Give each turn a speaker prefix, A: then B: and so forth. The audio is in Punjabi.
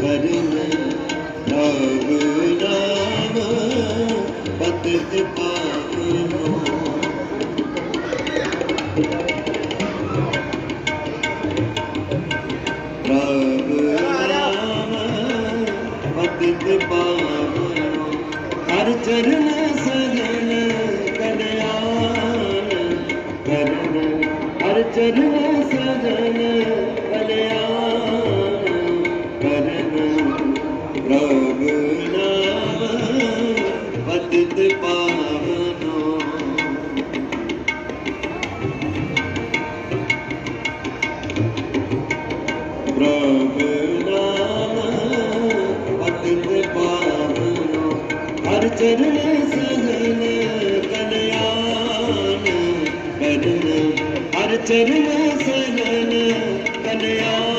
A: ਕਰਨ ਪ੍ਰਭ ਨਾਮ ਪਤਿਤ ਪਾਵਨੋ ਪ੍ਰਭ ਨਾਮ ਪਤਿਤ ਪਾਵਨੋ ਹਰ ਚਰਨ ਸਜਣ ਕਲਿਆਣ। ਕਰਨ ਹਰ ਚਰਨ ਸਜਣ ਰੋਗ ਨਾਮ ਪਤਿਤ ਪਾਵਨੋ ਹਰ ਚਰਨ ਸਹਨ ਕਲਿਆਣ ਹਰ ਚਰਨ ਸਹਨ ਕਲਿਆਣ